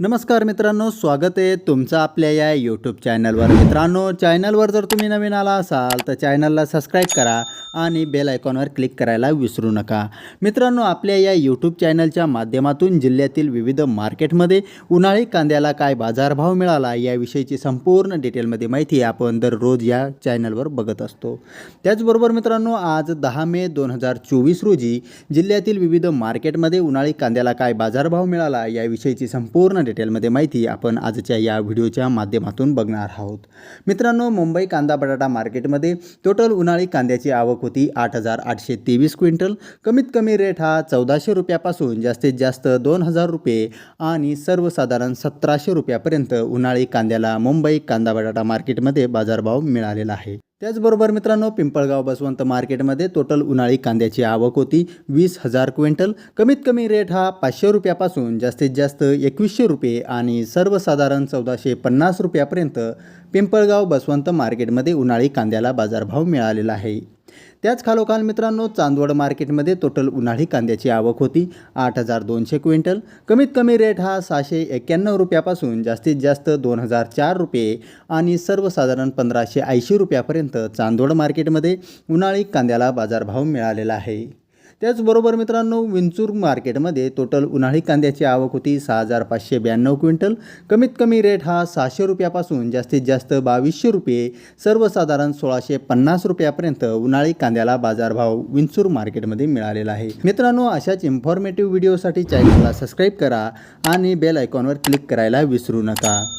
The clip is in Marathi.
नमस्कार मित्रांनो स्वागत आहे तुमचं आपल्या या यूट्यूब चॅनलवर मित्रांनो चॅनलवर जर तुम्ही नवीन आला असाल तर चॅनलला सबस्क्राईब करा आणि बेल आयकॉनवर क्लिक करायला विसरू नका. मित्रांनो आपल्या या यूट्यूब चॅनलच्या माध्यमातून जिल्ह्यातील विविध मार्केटमध्ये उन्हाळी कांद्याला काय बाजारभाव मिळाला याविषयीची संपूर्ण डिटेलमध्ये माहिती आपण दररोज या चॅनलवर बघत असतो. त्याचबरोबर मित्रांनो आज दहा मे दोन हजार चोवीस रोजी जिल्ह्यातील विविध मार्केटमध्ये उन्हाळी कांद्याला काय बाजारभाव मिळाला याविषयीची संपूर्ण डिटेलमध्ये माहिती आपण आजच्या या व्हिडिओच्या माध्यमातून बघणार आहोत. मित्रांनो मुंबई कांदा बटाटा मार्केटमध्ये टोटल उन्हाळी कांद्याची आवक होती आठ हजार आठशे तेवीस क्विंटल. कमीत कमी रेट हा चौदाशे रुपयापासून जास्तीत जास्त दोन हजार रुपये आणि सर्वसाधारण सतराशे रुपयापर्यंत उन्हाळी कांद्याला मुंबई कांदा बटाटा मार्केटमध्ये बाजारभाव मिळालेला आहे. त्याचबरोबर मित्रांनो पिंपळगाव बसवंत मार्केटमध्ये टोटल उन्हाळी कांद्याची आवक होती. वीस हजार क्विंटल. कमीत कमी रेट हा पाचशे रुपयापासून जास्तीत जास्त एकवीसशे रुपये आणि सर्वसाधारण चौदाशे पन्नास रुपयापर्यंत पिंपळगाव बसवंत मार्केटमध्ये उन्हाळी कांद्याला बाजारभाव मिळालेला आहे. त्याच खालोखाल मित्रांनो चांदवड मार्केटमध्ये टोटल उन्हाळी कांद्याची आवक होती. आठ हजार दोनशे क्विंटल. कमीत कमी रेट हा सहाशे एक्क्याण्णव रुपयापासून जास्तीत जास्त दोन हजार चार रुपये आणि सर्वसाधारण पंधराशे ऐंशी रुपयापर्यंत चांदवड मार्केटमध्ये उन्हाळी कांद्याला बाजारभाव मिळालेला आहे. त्याचबरोबर मित्रांनो विंचूर मार्केटमध्ये टोटल उन्हाळी कांद्याची आवक होती सहा हजार पाचशे ब्याण्णव क्विंटल. कमीत कमी रेट हा सहाशे रुपयापासून जास्तीत जास्त बावीसशे रुपये. सर्वसाधारण सोळाशे पन्नास रुपयापर्यंत उन्हाळी कांद्याला बाजारभाव विंचूर मार्केटमध्ये मिळालेला आहे. मित्रांनो अशाच इन्फॉर्मेटिव्ह व्हिडिओसाठी चॅनलला सबस्क्राईब करा आणि बेल आयकॉनवर क्लिक करायला विसरू नका.